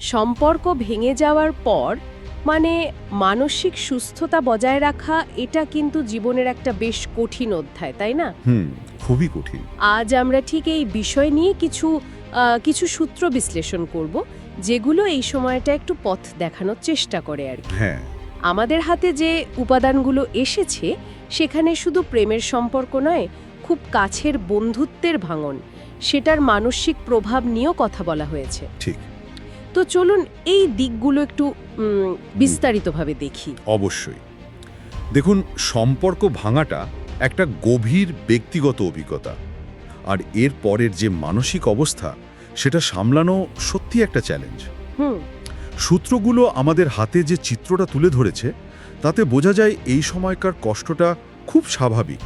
সম্পর্ক ভেঙে যাওয়ার পর মানে মানসিক সুস্থতা বজায় রাখা এটা কিন্তু জীবনের একটা বেশ কঠিন অধ্যায় তাই না? হুম খুবই কঠিন। আজ আমরা ঠিক এই বিষয় নিয়ে কিছু কিছু সূত্র বিশ্লেষণ করব যেগুলো এই সময়টা একটু পথ দেখানোর চেষ্টা করে আর কি। হ্যাঁ। আমাদের হাতে যে উপাদানগুলো এসেছে সেখানে শুধু প্রেমের সম্পর্ক নয় খুব কাছের বন্ধুত্বের ভাঙন সেটার মানসিক প্রভাব নিয়েও কথা বলা হয়েছে। ঠিক। তো চলুন এই দিকগুলো একটু বিস্তারিতভাবে দেখি। অবশ্যই। দেখুন সম্পর্ক ভাঙাটা একটা গভীর ব্যক্তিগত অভিজ্ঞতা। আর এর পরের যে মানসিক অবস্থা সেটা সামলানো সত্যি একটা চ্যালেঞ্জ হুম। সূত্রগুলো আমাদের হাতে যে চিত্রটা তুলে ধরেছে তাতে বোঝা যায় এই সময়কার কষ্টটা খুব স্বাভাবিক।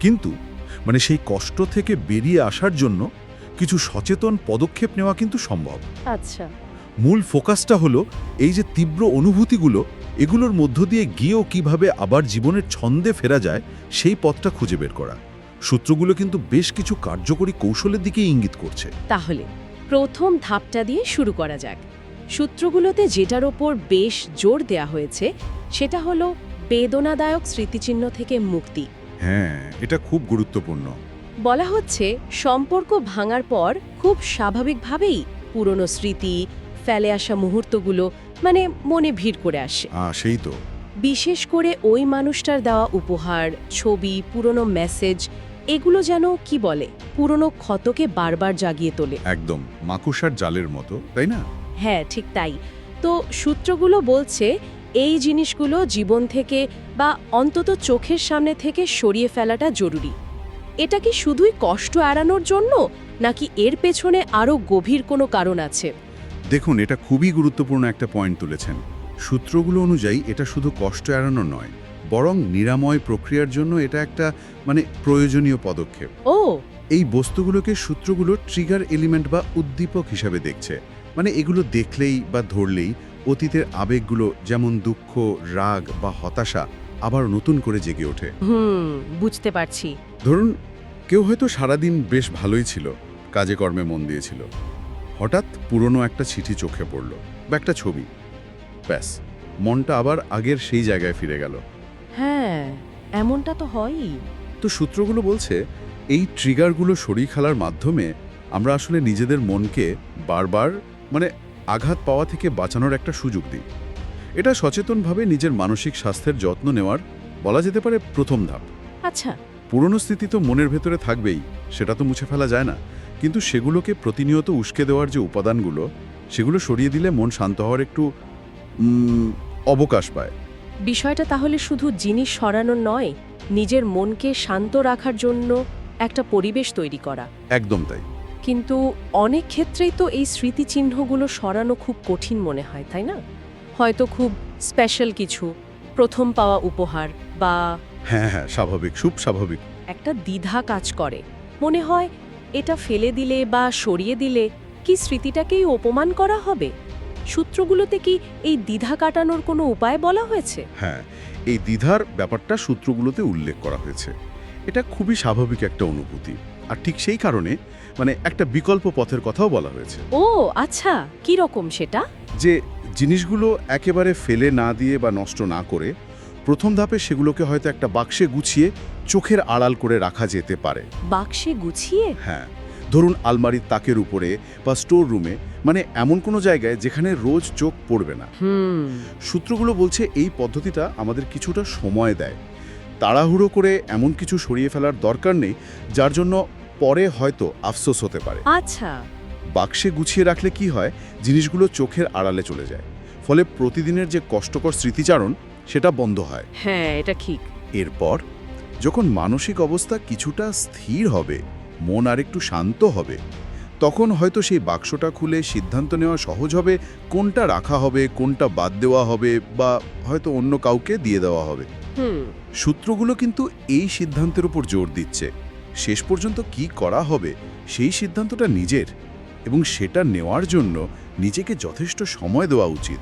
কিন্তু মানে সেই কষ্ট থেকে বেরিয়ে আসার জন্য কিছু সচেতন পদক্ষেপ নেওয়া কিন্তু সম্ভব। আচ্ছা। মূল ফোকাসটা হলো এই যে তীব্র অনুভূতিগুলো এগুলোর মধ্য দিয়ে গিয়েও কীভাবে আবার জীবনের ছন্দে ফেরা যায় সেই পথটা খুঁজে বের করা। সূত্রগুলো কিন্তু বেশ কিছু কার্যকরী কৌশলের দিকে ইঙ্গিত করছে। তাহলে প্রথম ধাপটা দিয়ে শুরু করা যাক। সূত্রগুলোতে যেটার ওপর বেশ জোর দেয়া হয়েছে সেটা হলো বেদনাদায়ক স্মৃতিচিহ্ন থেকে মুক্তি। হ্যাঁ এটা খুব গুরুত্বপূর্ণ। বলা হচ্ছে সম্পর্ক ভাঙার পর খুব স্বাভাবিকভাবেই পুরনো স্মৃতি ফেলে আসা মুহূর্তগুলো মানে মনে ভিড় করে আসে। সেই তো। বিশেষ করে ওই মানুষটার দেওয়া উপহার ছবি পুরনো মেসেজ এগুলো যেন কি বলে? পুরনো ক্ষতকে বারবার জাগিয়ে তোলে। একদম মাকুসার জালের মতো তাই না? হ্যাঁ ঠিক তাই। তো সূত্রগুলো বলছে এই জিনিসগুলো জীবন থেকে বা অন্তত চোখের সামনে থেকে সরিয়ে ফেলাটা জরুরি। এটা কি শুধুই কষ্ট এড়ানোর জন্য নাকি এর পেছনে আরও গভীর কোনো কারণ আছে? দেখুন এটা খুবই গুরুত্বপূর্ণ একটা পয়েন্ট তুলেছেন। সূত্রগুলো অনুযায়ী এটা শুধু কষ্ট এড়ানো নয় বরং নিরাময় প্রক্রিয়ার জন্য এটা একটা মানে প্রয়োজনীয় পদক্ষেপ। ও! এই বস্তুগুলোকে সূত্রগুলো ট্রিগার এলিমেন্ট বা উদ্দীপক হিসাবে দেখছে। মানে এগুলো দেখলেই বা ধরলেই অতীতের আবেগগুলো যেমন দুঃখ রাগ বা হতাশা আবার নতুন করে জেগে ওঠে। হুম বুঝতে পারছি। ধরুন কেউ হয়তো সারাদিন বেশ ভালোই ছিল কাজে কর্মে মন দিয়েছিল। হঠাৎ পুরনো একটা চিঠি চোখে পড়ল বা একটা ছবি। ব্যাস মনটা আবার আগের সেই জায়গায় ফিরে গেল। হ্যাঁ এমনটা তো হয়ই। তো সূত্রগুলো বলছে এই ট্রিগারগুলো শরীর খেলার মাধ্যমে আমরা আসলে নিজেদের মনকে বারবার মানে আঘাত পাওয়া থেকে বাঁচানোর একটা সুযোগ দিই। এটা সচেতনভাবে নিজের মানসিক স্বাস্থ্যের যত্ন নেওয়ার বলা যেতে পারে প্রথম ধাপ। আচ্ছা। পুরনো স্থিতি তো মনের ভেতরে থাকবেই সেটা তো মুছে ফেলা যায় না। কিন্তু সেগুলোকে প্রতিনিয়ত উস্কে দেওয়ার যে উপাদানগুলো সেগুলো সরিয়ে দিলে মন শান্ত হওয়ার একটু অবকাশ পায়। বিষয়টা তাহলে শুধু জিনিস সরানো নয় নিজের মনকে শান্ত রাখার জন্য একটা পরিবেশ তৈরি করা। একদম তাই। কিন্তু অনেক ক্ষেত্রেই তো এই স্মৃতিচিহ্নগুলো সরানো খুব কঠিন মনে হয় তাই না? হয়তো খুব স্পেশাল কিছু প্রথম পাওয়া উপহার বা হ্যাঁ হ্যাঁ স্বাভাবিক খুব স্বাভাবিক। একটা দ্বিধা কাজ করে। মনে হয় এটা ফেলে দিলে বা সরিয়ে দিলে কি স্মৃতিটাকেই অপমান করা হবে? সূত্রগুলোতে কি এই দ্বিধা কাটানোর কোনো উপায় বলা হয়েছে? হ্যাঁ এই দ্বিধার ব্যাপারটা সূত্রগুলোতে উল্লেখ করা হয়েছে। এটা খুবই স্বাভাবিক একটা অনুভূতি। আর ঠিক সেই কারণে মানে একটা বিকল্প পথের কথাও বলা হয়েছে। ও আচ্ছা কি রকম সেটা? যে জিনিসগুলো একেবারে ফেলে না দিয়ে বা নষ্ট না করে প্রথম ধাপে সেগুলোকে হয়তো একটা বাক্সে গুছিয়ে চোখের আড়াল করে রাখা যেতে পারে। বাক্সে গুছিয়ে? হ্যাঁ। ধরুন আলমারির তাকের উপরে বা স্টোর রুমে মানে এমন কোনো জায়গায় যেখানে রোজ চোখ পড়বে না। সূত্রগুলো বলছে এই পদ্ধতিটা আমাদের কিছুটা সময় দেয়। তাড়াহুড়ো করে এমন কিছু সরিয়ে ফেলার দরকার নেই যার জন্য পরে হয়তো আফসোস হতে পারে। আচ্ছা। বাক্সে গুছিয়ে রাখলে কি হয়? জিনিসগুলো চোখের আড়ালে চলে যায়। ফলে প্রতিদিনের যে কষ্টকর স্মৃতিচারণ সেটা বন্ধ হয়। হ্যাঁ এটা ঠিক। এরপর যখন মানসিক অবস্থা কিছুটা স্থির হবে মন আর একটু শান্ত হবে তখন হয়তো সেই বাক্সটা খুলে সিদ্ধান্ত নেওয়া সহজ হবে কোনটা রাখা হবে কোনটা বাদ দেওয়া হবে বা হয়তো অন্য কাউকে দিয়ে দেওয়া হবে। হুম। সূত্রগুলো কিন্তু এই সিদ্ধান্তের উপর জোর দিচ্ছে। শেষ পর্যন্ত কি করা হবে সেই সিদ্ধান্তটা নিজের এবং সেটা নেওয়ার জন্য নিজেকে যথেষ্ট সময় দেওয়া উচিত।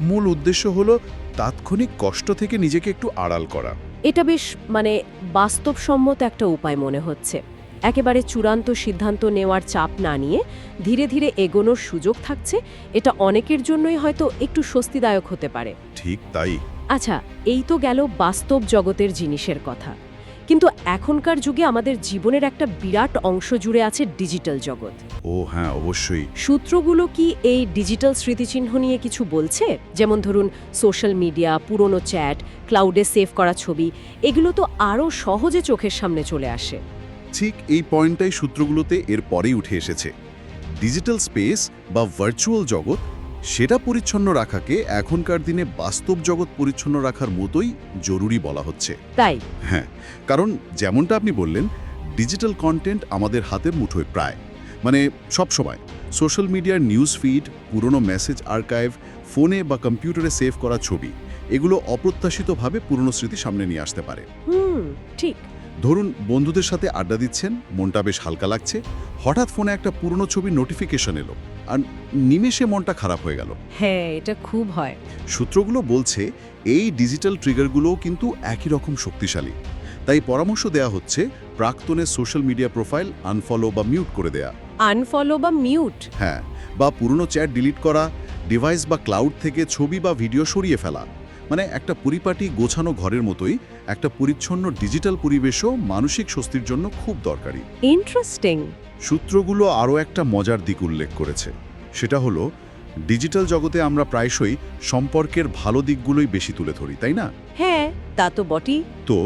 মূল উদ্দেশ্য হলো তাৎক্ষণিক কষ্ট থেকে নিজেকে একটু আড়াল করা। এটা বেশ মানে বাস্তবসম্মত একটা উপায় মনে হচ্ছে। একেবারে চূড়ান্ত সিদ্ধান্ত নেওয়ার চাপ না নিয়ে ধীরে ধীরে এগোনোর সুযোগ থাকছে এটা অনেকের জন্যই হয়তো একটু স্বস্তিদায়ক হতে পারে। ঠিক তাই। আচ্ছা এই তো গেল বাস্তব জগতের জিনিসের কথা। কিন্তু এখনকার যুগে আমাদের জীবনের একটা বিরাট অংশ জুড়ে আছে ডিজিটাল জগৎ। ও হ্যাঁ অবশ্যই। সূত্রগুলো কি এই ডিজিটাল স্মৃতিচিহ্ন নিয়ে কিছু বলছে? যেমন ধরুন সোশ্যাল মিডিয়া পুরনো চ্যাট ক্লাউডে সেভ করা ছবি এগুলো তো আরও সহজে চোখের সামনে চলে আসে। ঠিক এই পয়েন্টটাই সূত্রগুলোতে এর পরেই উঠে এসেছে। ডিজিটাল স্পেস বা ভার্চুয়াল জগৎ সেটা পরিচ্ছন্ন রাখাকে এখনকার দিনে বাস্তব জগৎ পরিচ্ছন্ন রাখার মতোই জরুরি বলা হচ্ছে। তাই? হ্যাঁ কারণ যেমনটা আপনি বললেন ডিজিটাল কন্টেন্ট আমাদের হাতের মুঠোয় প্রায়। মানে সব সময়। সোশ্যাল মিডিয়ার নিউজ ফিড পুরনো মেসেজ আর্কাইভ ফোনে বা কম্পিউটারে সেভ করা ছবি এগুলো অপ্রত্যাশিতভাবে পুরনো স্মৃতি সামনে নিয়ে আসতে পারে। হুম ঠিক। ধরুন বন্ধুদের সাথে আড্ডা দিচ্ছেন মনটা বেশ হালকা লাগছে হঠাৎ ফোনে একটা পুরনো ছবির নোটিফিকেশন এলো আর নিমেষে মনটা খারাপ হয়ে গেল। হ্যাঁ এটা খুব হয়। সূত্রগুলো বলছে এই ডিজিটাল ট্রিগারগুলোও কিন্তু একই রকম শক্তিশালী। তাই পরামর্শ দেয়া হচ্ছে প্রাক্তনের সোশ্যাল মিডিয়া প্রোফাইল আনফলো বা মিউট করে দেয়া। আনফলো বা মিউট হ্যাঁ বা পুরনো চ্যাট ডিলিট করা ডিভাইস বা ক্লাউড থেকে ছবি বা ভিডিও সরিয়ে ফেলা। মানে একটা পরিপাটি গোছানো ঘরের মতোই একটা পরিচ্ছন্ন ডিজিটাল পরিবেশও মানসিক স্বস্তির জন্য খুব দরকারি। ইন্টারেস্টিং সূত্রগুলো আরও একটা মজার দিক উল্লেখ করেছে। সেটা হলো ডিজিটাল জগতে আমরা প্রায়শই সম্পর্কের ভালো দিকগুলোই বেশি তুলে ধরি তাই না? হ্যাঁ তা তো বটেই। তো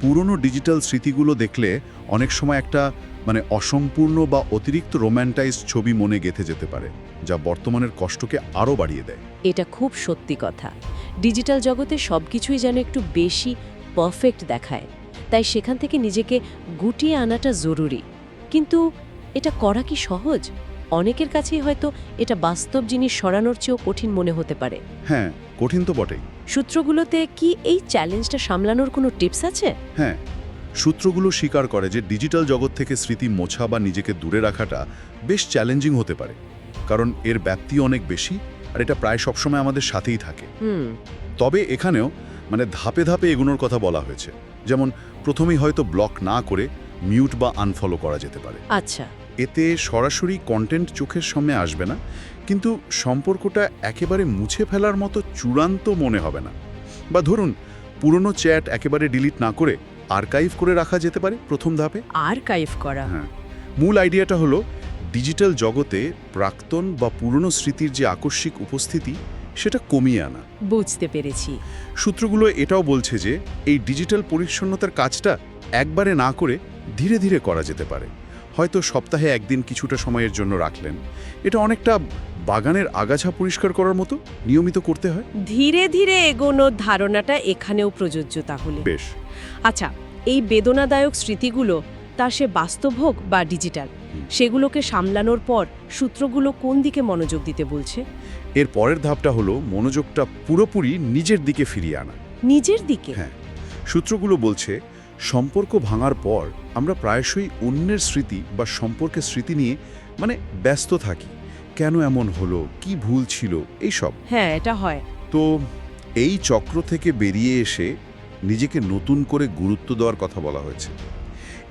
পুরনো ডিজিটাল স্মৃতিগুলো দেখলে অনেক সময় একটা মানে অসম্পূর্ণ বা অতিরিক্ত রোম্যান্টাইজ ছবি মনে গেঁথে যেতে পারে। যা বর্তমানের কষ্টকে আরও বাড়িয়ে দেয়। এটা খুব সত্যি কথা। ডিজিটাল জগতে সব কিছুই যেন একটু বেশি পারফেক্ট দেখায়। তাই সেখান থেকে নিজেকে গুটিয়ে আনাটা জরুরি। কিন্তু এটা করা কি সহজ? অনেকের কাছেই হয়তো এটা বাস্তব জিনিস সরানোর চেয়েও কঠিন মনে হতে পারে। হ্যাঁ কঠিন তো বটেই। সূত্রগুলোতে কি এই চ্যালেঞ্জটা সামলানোর কোনো টিপস আছে? হ্যাঁ সূত্রগুলো স্বীকার করে যে ডিজিটাল জগৎ থেকে স্মৃতি মোছা বা নিজেকে দূরে রাখাটা বেশ চ্যালেঞ্জিং হতে পারে। কারণ এর ব্যাপ্তি অনেক বেশি আর এটা প্রায় সবসময় আমাদের সাথেই থাকে। হুম। তবে এখানেও মানে ধাপে ধাপে এগুনোর কথা বলা হয়েছে। যেমন প্রথমেই হয়তো ব্লক না করে মিউট বা আনফলো করা যেতে পারে। আচ্ছা। এতে সরাসরি কন্টেন্ট চোখের সামনে আসবে না কিন্তু সম্পর্কটা একেবারে মুছে ফেলার মতো চূড়ান্ত মনে হবে না। বা ধরুন পুরনো চ্যাট একেবারে ডিলিট না করে আর্কাইভ করে রাখা যেতে পারে প্রথম ধাপে। আর্কাইভ করা। হ্যাঁ। মূল আইডিয়াটা হলো ডিজিটাল জগতে প্রাক্তন বা পুরনো স্মৃতির যে আকস্মিক উপস্থিতি সেটা কমিয়ে আনা। বুঝতে পেরেছি। সূত্রগুলো এটাও বলছে যে এই ডিজিটাল পরিচ্ছন্নতার কাজটা একবারে না করে ধীরে ধীরে করা যেতে পারে। হয়তো সপ্তাহে একদিন কিছুটা সময়ের জন্য রাখলেন। এটা অনেকটা বাগানের আগাছা পরিষ্কার করার মতো নিয়মিত করতে হয়। ধীরে ধীরে এগোনোর ধারণাটা এখানেও প্রযোজ্য তাহলে। বেশ। আচ্ছা এই বেদনাদায়ক স্মৃতিগুলো তা সে বাস্তব হোক বা ডিজিটাল? সেগুলোকে সামলানোর পর সূত্রগুলো কোন দিকে মনোযোগ দিতে বলছে? এর পরের ধাপটা হলো মনোযোগটা পুরোপুরি নিজের দিকে ফিরিয়ে আনা। নিজের দিকে? হ্যাঁ। সূত্রগুলো বলছে সম্পর্ক ভাঙার পর আমরা প্রায়শই অন্যের স্মৃতি বা সম্পর্কের স্মৃতি নিয়ে মানে ব্যস্ত থাকি। কেন এমন হলো? কি ভুল ছিল? এইসব হ্যাঁ এটা হয়। তো এই চক্র থেকে বেরিয়ে এসে নিজেকে নতুন করে গুরুত্ব দেওয়ার কথা বলা হয়েছে।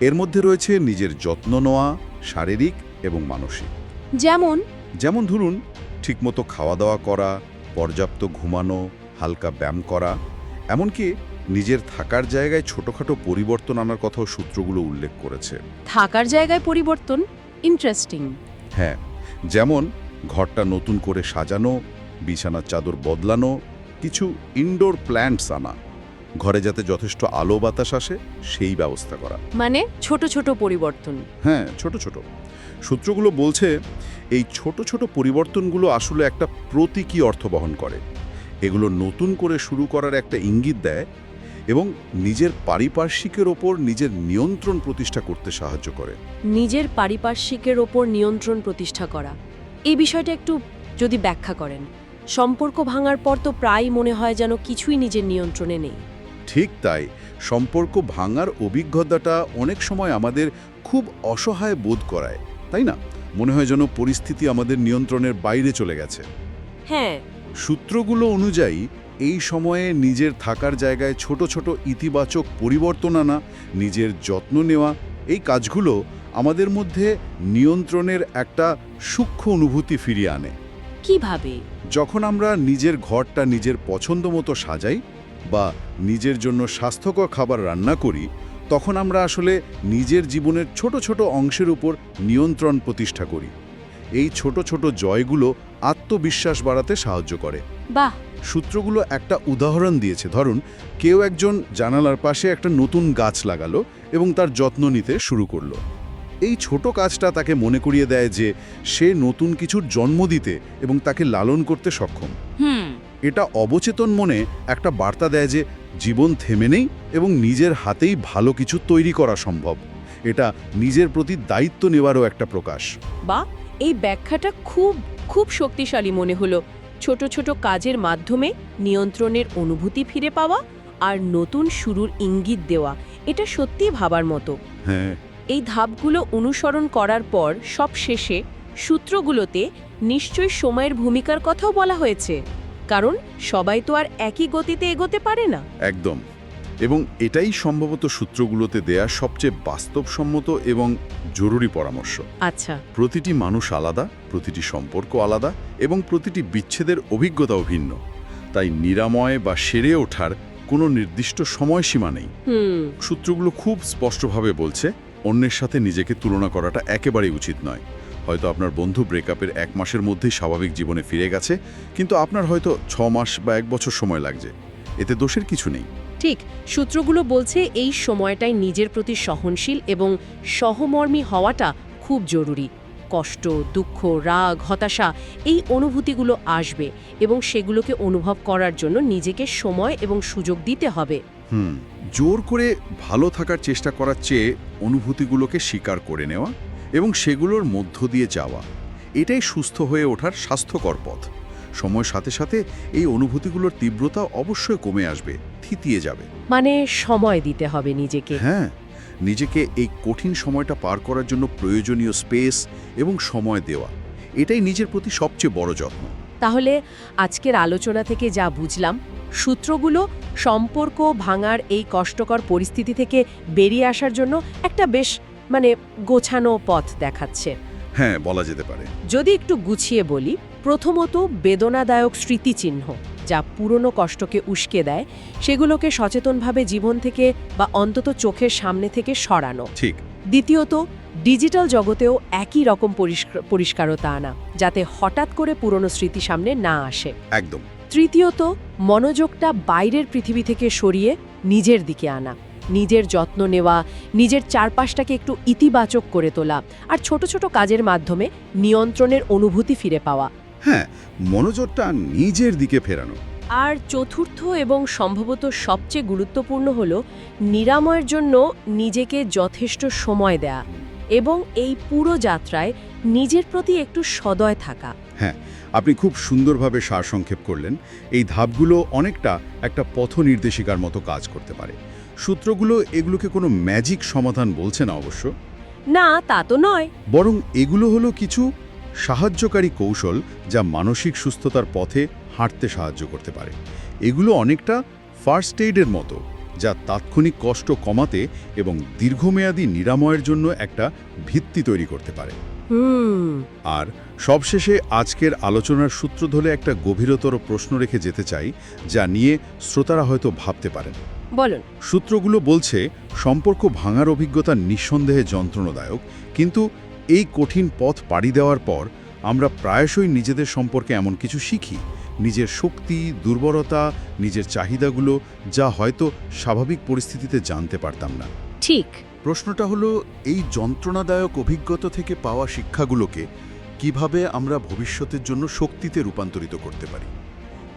এর মধ্যে রয়েছে নিজের যত্ন নেওয়া শারীরিক এবং মানসিক। যেমন? যেমন ধরুন ঠিকমতো খাওয়া দাওয়া করা পর্যাপ্ত ঘুমানো হালকা ব্যায়াম করা এমনকি নিজের থাকার জায়গায় ছোটোখাটো পরিবর্তন আনার কথাও সূত্রগুলো উল্লেখ করেছে। থাকার জায়গায় পরিবর্তন? ইন্টারেস্টিং হ্যাঁ যেমন ঘরটা নতুন করে সাজানো বিছানার চাদর বদলানো কিছু ইনডোর প্ল্যান্টস আনা। ঘরে যাতে যথেষ্ট আলো বাতাস আসে সেই ব্যবস্থা করা। মানে ছোট ছোট পরিবর্তন। হ্যাঁ ছোট ছোট। সূত্রগুলো বলছে এই ছোট ছোট পরিবর্তনগুলো আসলে একটা প্রতীকী অর্থ বহন করে। এগুলো নতুন করে শুরু করার একটা ইঙ্গিত দেয় এবং নিজের পারিপার্শ্বিকের ওপর নিজের নিয়ন্ত্রণ প্রতিষ্ঠা করতে সাহায্য করে। নিজের পারিপার্শ্বিকের ওপর নিয়ন্ত্রণ প্রতিষ্ঠা করা। এই বিষয়টা একটু যদি ব্যাখ্যা করেন। সম্পর্ক ভাঙার পর তো প্রায় মনে হয় যেন কিছুই নিজের নিয়ন্ত্রণে নেই। ঠিক তাই। সম্পর্ক ভাঙার অভিজ্ঞতাটা অনেক সময় আমাদের খুব অসহায় বোধ করায় তাই না? মনে হয় যেন পরিস্থিতি আমাদের নিয়ন্ত্রণের বাইরে চলে গেছে। হ্যাঁ। সূত্রগুলো অনুযায়ী এই সময়ে নিজের থাকার জায়গায় ছোট ছোট ইতিবাচক পরিবর্তন আনা নিজের যত্ন নেওয়া এই কাজগুলো আমাদের মধ্যে নিয়ন্ত্রণের একটা সূক্ষ্ম অনুভূতি ফিরিয়ে আনে। কীভাবে? যখন আমরা নিজের ঘরটা নিজের পছন্দ মতো সাজাই বা নিজের জন্য স্বাস্থ্যকর খাবার রান্না করি তখন আমরা আসলে নিজের জীবনের ছোট ছোট অংশের উপর নিয়ন্ত্রণ প্রতিষ্ঠা করি। এই ছোট ছোট জয়গুলো আত্মবিশ্বাস বাড়াতে সাহায্য করে। বাহ! সূত্রগুলো একটা উদাহরণ দিয়েছে। ধরুন কেউ একজন জানালার পাশে একটা নতুন গাছ লাগালো এবং তার যত্ন নিতে শুরু করল। এই ছোট কাজটা তাকে মনে করিয়ে দেয় যে সে নতুন কিছুর জন্ম দিতে এবং তাকে লালন করতে সক্ষম। হুম। এটা অবচেতন মনে একটা বার্তা দেয় যে জীবন থেমে নেই এবং নিজের হাতেই ভালো কিছু তৈরি করা সম্ভব। এটা নিজের প্রতি দায়িত্ব নেওয়ারও একটা প্রকাশ। বা এই ব্যাখ্যাটা খুব খুব শক্তিশালী মনে হলো। ছোট ছোট কাজের মাধ্যমে নিয়ন্ত্রণের অনুভূতি ফিরে পাওয়া আর নতুন শুরুর ইঙ্গিত দেওয়া এটা সত্যিই ভাবার মতো। হ্যাঁ। এই ধাপগুলো অনুসরণ করার পর সব শেষে সূত্রগুলোতে নিশ্চয়ই সময়ের ভূমিকার কথাও বলা হয়েছে। কারণ সবাই তো আর একই গতিতে এগোতে পারে না। একদম। এবং এটাই সম্ভবত সূত্রগুলোতে দেয়া সবচেয়ে বাস্তবসম্মত এবং জরুরি পরামর্শ। আচ্ছা। প্রতিটি মানুষ আলাদা প্রতিটি সম্পর্ক আলাদা এবং প্রতিটি বিচ্ছেদের অভিজ্ঞতাও ভিন্ন। তাই নিরাময় বা সেরে ওঠার কোনো নির্দিষ্ট সময়সীমা নেই। সূত্রগুলো খুব স্পষ্টভাবে বলছে অন্যের সাথে নিজেকে তুলনা করাটা একেবারেই উচিত নয়। হয়তো আপনার বন্ধু ব্রেকআপের এক মাসের মধ্যেই স্বাভাবিক জীবনে ফিরে গেছে কিন্তু আপনার হয়তো ছ মাস বা এক বছর সময় লাগছে। এতে দোষের কিছু নেই। ঠিক সূত্রগুলো বলছে এই সময়টাই নিজের প্রতি সহনশীল এবং সহমর্মী হওয়াটা খুব জরুরি। কষ্ট দুঃখ রাগ হতাশা এই অনুভূতিগুলো আসবে এবং সেগুলোকে অনুভব করার জন্য নিজেকে সময় এবং সুযোগ দিতে হবে। হুম জোর করে ভালো থাকার চেষ্টা করার চেয়ে অনুভূতিগুলোকে স্বীকার করে নেওয়া এবং সেগুলোর মধ্য দিয়ে যাওয়া। এটাই সুস্থ হয়ে ওঠার স্বাস্থ্যকর পথ। সময়ের সাথে সাথে এই অনুভূতিগুলোর তীব্রতা অবশ্যই কমে আসবে থিতিয়ে যাবে। মানে সময় দিতে হবে নিজেকে। হ্যাঁ নিজেকে এই কঠিন সময়টা পার করার জন্য প্রয়োজনীয় স্পেস এবং সময় দেওয়া। এটাই নিজের প্রতি সবচেয়ে বড় যত্ন। তাহলে আজকের আলোচনা থেকে যা বুঝলাম সূত্রগুলো সম্পর্ক ভাঙার এই কষ্টকর পরিস্থিতি থেকে বেরিয়ে আসার জন্য একটা বেশ মানে গোছানো পথ দেখাচ্ছে। হ্যাঁ বলা যেতে পারে। যদি একটু গুছিয়ে বলি প্রথমত বেদনাদায়ক স্মৃতিচিহ্ন যা পুরনো কষ্টকে উস্কে দেয় সেগুলোকে সচেতনভাবে জীবন থেকে বা অন্তত চোখের সামনে থেকে সরানো। ঠিক। দ্বিতীয়ত ডিজিটাল জগতেও একই রকম পরিষ্কার- পরিষ্কারতা আনা যাতে হঠাৎ করে পুরনো স্মৃতি সামনে না আসে। একদম। তৃতীয়ত মনোযোগটা বাইরের পৃথিবী থেকে সরিয়ে নিজের দিকে আনা। নিজের যত্ন নেওয়া নিজের চারপাশটাকে একটু ইতিবাচক করে তোলা আর ছোট ছোট কাজের মাধ্যমে নিয়ন্ত্রণের অনুভূতি ফিরে পাওয়া। হ্যাঁ মনোযোগটা নিজের দিকে ফেরানো। আর চতুর্থ এবং সম্ভবত সবচেয়ে গুরুত্বপূর্ণ হল নিরাময়ের জন্য নিজেকে যথেষ্ট সময় দেয়া এবং এই পুরো যাত্রায় নিজের প্রতি একটু সদয় থাকা। হ্যাঁ আপনি খুব সুন্দরভাবে সারসংক্ষেপ করলেন। এই ধাপগুলো অনেকটা একটা পথ নির্দেশিকার মতো কাজ করতে পারে। সূত্রগুলো এগুলোকে কোনো ম্যাজিক সমাধান বলছে না অবশ্য। না তা তো নয়। বরং এগুলো হলো কিছু সাহায্যকারী কৌশল যা মানসিক সুস্থতার পথে হাঁটতে সাহায্য করতে পারে। এগুলো অনেকটা ফার্স্ট এইডের মতো যা তাৎক্ষণিক কষ্ট কমাতে এবং দীর্ঘমেয়াদী নিরাময়ের জন্য একটা ভিত্তি তৈরি করতে পারে। আর সবশেষে আজকের আলোচনার সূত্র ধরে একটা গভীরতর প্রশ্ন রেখে যেতে চাই যা নিয়ে শ্রোতারা হয়তো ভাবতে পারেন। বলুন। সূত্রগুলো বলছে সম্পর্ক ভাঙার অভিজ্ঞতা নিঃসন্দেহে যন্ত্রণাদায়ক কিন্তু এই কঠিন পথ পাড়ি দেওয়ার পর আমরা প্রায়শই নিজেদের সম্পর্কে এমন কিছু শিখি। নিজের শক্তি দুর্বলতা নিজের চাহিদাগুলো যা হয়তো স্বাভাবিক পরিস্থিতিতে জানতে পারতাম না। ঠিক। প্রশ্নটা হলো এই যন্ত্রণাদায়ক অভিজ্ঞতা থেকে পাওয়া শিক্ষাগুলোকে কীভাবে আমরা ভবিষ্যতের জন্য শক্তিতে রূপান্তরিত করতে পারি?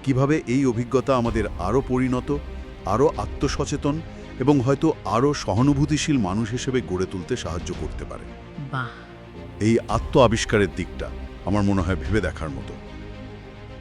কীভাবে এই অভিজ্ঞতা আমাদের আরও পরিণত আরও আত্মসচেতন এবং হয়তো আরও সহানুভূতিশীল মানুষ হিসেবে গড়ে তুলতে সাহায্য করতে পারে? এই আত্ম আবিষ্কারের দিকটা আমার মনে হয় ভেবে দেখার মতো।